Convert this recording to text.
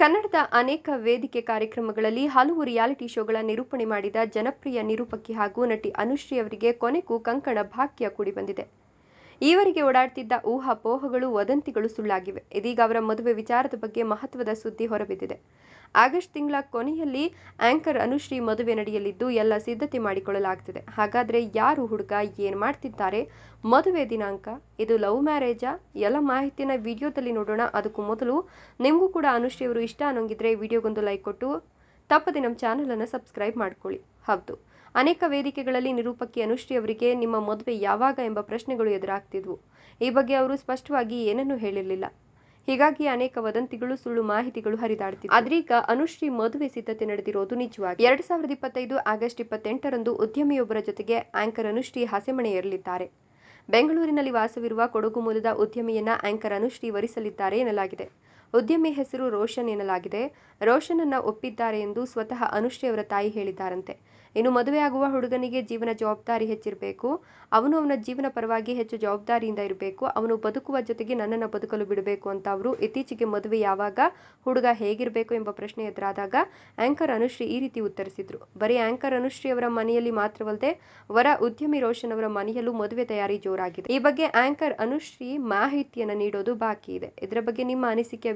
ಕನ್ನಡದ ಅನೇಕ ವೇದಿಕೆ ಕಾರ್ಯಕ್ರಮಗಳಲ್ಲಿ ಹಲವು ರಿಯಾಲಿಟಿ ಶೋಗಳ ನಿರೂಪಣೆ ಮಾಡಿದ ಜನಪ್ರಿಯ ನಿರೂಪಕಿ ಹಾಗೂ ನಟಿ ಅನುಶ್ರೀ ಅವರಿಗೆ ಕೊನೆಗೂ ಕಂಕಣ ಭಾಗ್ಯ ಕೂಡಿ ಬಂದಿದೆ. ಈವರೆಗೆ ಓಡಾಡ್ತಿದ್ದ ಊಹಾಪೋಹಗಳು ವದಂತಿಗಳು ಸುಳ್ಳಾಗಿವೆ. ಇದೀಗ ಅವರ ಮದುವೆ ವಿಚಾರದ ಬಗ್ಗೆ ಮಹತ್ವದ ಸುದ್ದಿ ಹೊರಬಿದ್ದಿದೆ. ಆಗಸ್ಟ್ ತಿಂಗಳ ಕೊನೆಯಲ್ಲಿ ಆಂಕರ್ ಅನುಶ್ರೀ ಮದುವೆ ನಡೆಯಲಿದ್ದು, ಎಲ್ಲ ಸಿದ್ಧತೆ ಮಾಡಿಕೊಳ್ಳಲಾಗ್ತಿದೆ. ಹಾಗಾದ್ರೆ ಯಾರು ಹುಡುಗ, ಏನು ಮಾಡ್ತಿದ್ದಾರೆ? ಮದುವೆ ದಿನಾಂಕ? ಇದು ಲವ್ ಮ್ಯಾರೇಜಾ? ಎಲ್ಲ ಮಾಹಿತಿನ ವಿಡಿಯೋದಲ್ಲಿ ನೋಡೋಣ. ಅದಕ್ಕೂ ಮೊದಲು ನಿಮಗೂ ಕೂಡ ಅನುಶ್ರೀ ಅವರು ಇಷ್ಟ ಅನ್ನೋಂಗಿದ್ರೆ ವಿಡಿಯೋಗೊಂದು ಲೈಕ್ ಕೊಟ್ಟು ತಪ್ಪದೆ ನಮ್ಮ ಚಾನಲನ್ನು ಸಬ್ಸ್ಕ್ರೈಬ್ ಮಾಡ್ಕೊಳ್ಳಿ. ಹೌದು. ಅನೇಕ ವೇದಿಕೆಗಳಲ್ಲಿ ನಿರೂಪಕಿ ಅನುಶ್ರೀ ಅವರಿಗೆ ನಿಮ್ಮ ಮದುವೆ ಯಾವಾಗ ಎಂಬ ಪ್ರಶ್ನೆಗಳು ಎದುರಾಗ್ತಿದ್ವು. ಈ ಬಗ್ಗೆ ಅವರು ಸ್ಪಷ್ಟವಾಗಿ ಏನನ್ನೂ ಹೇಳಿರಲಿಲ್ಲ. ಹೀಗಾಗಿ ಅನೇಕ ವದಂತಿಗಳು, ಸುಳ್ಳು ಮಾಹಿತಿಗಳು ಹರಿದಾಡ್ತಿವೆ ಆದ್ರೀಗ ಅನುಶ್ರೀ ಮದುವೆ ಸಿದ್ಧತೆ ನಡೆದಿರೋದು ನಿಜವಾಗಿ. ಎರಡ್ ಸಾವಿರದ ಇಪ್ಪತ್ತೈದು ಆಗಸ್ಟ್ ಇಪ್ಪತ್ತೆಂಟರಂದು ಉದ್ಯಮಿಯೊಬ್ಬರ ಜೊತೆಗೆ ಆಂಕರ್ ಅನುಶ್ರೀ ಹಸೆಮಣೆ ಏರಲಿದ್ದಾರೆ. ಬೆಂಗಳೂರಿನಲ್ಲಿ ವಾಸವಿರುವ ಕೊಡಗು ಮೂಲದ ಉದ್ಯಮಿಯನ್ನ ಆಂಕರ್ ಅನುಶ್ರೀ ವರಿಸಲಿದ್ದಾರೆ ಎನ್ನಲಾಗಿದೆ. ಉದ್ಯಮಿ ಹೆಸರು ರೋಷನ್ ಎನ್ನಲಾಗಿದೆ. ರೋಷನನ್ನ ಒಪ್ಪಿದ್ದಾರೆ ಎಂದು ಸ್ವತಃ ಅನುಶ್ರೀ ಅವರ ತಾಯಿ ಹೇಳಿದ್ದಾರಂತೆ. ಇನ್ನು ಮದುವೆಯಾಗುವ ಹುಡುಗನಿಗೆ ಜೀವನ ಜವಾಬ್ದಾರಿ ಹೆಚ್ಚಿರಬೇಕು. ಅವನು ಅವನ ಜೀವನ ಪರವಾಗಿ ಹೆಚ್ಚು ಜವಾಬ್ದಾರಿಯಿಂದ ಇರಬೇಕು. ಅವನು ಬದುಕುವ ಜೊತೆಗೆ ನನ್ನನ್ನು ಬದುಕಲು ಬಿಡಬೇಕು ಅಂತ ಅವರು ಇತ್ತೀಚೆಗೆ ಮದುವೆ ಯಾವಾಗ, ಹುಡುಗ ಹೇಗಿರಬೇಕು ಎಂಬ ಪ್ರಶ್ನೆ ಎದುರಾದಾಗ ಆಂಕರ್ ಅನುಶ್ರೀ ಈ ರೀತಿ ಉತ್ತರಿಸಿದ್ರು. ಬರೀ ಆಂಕರ್ ಅನುಶ್ರೀ ಅವರ ಮನೆಯಲ್ಲಿ ಮಾತ್ರವಲ್ಲದೆ ವರ ಉದ್ಯಮಿ ರೋಷನ್ ಅವರ ಮನೆಯಲ್ಲೂ ಮದುವೆ ತಯಾರಿ ಜೋರಾಗಿದೆ. ಈ ಬಗ್ಗೆ ಆಂಕರ್ ಅನುಶ್ರೀ ಮಾಹಿತಿಯನ್ನು ನೀಡೋದು ಬಾಕಿ ಇದೆ ಇದರ ಬಗ್ಗೆ ನಿಮ್ಮ ಅನಿಸಿಕೆ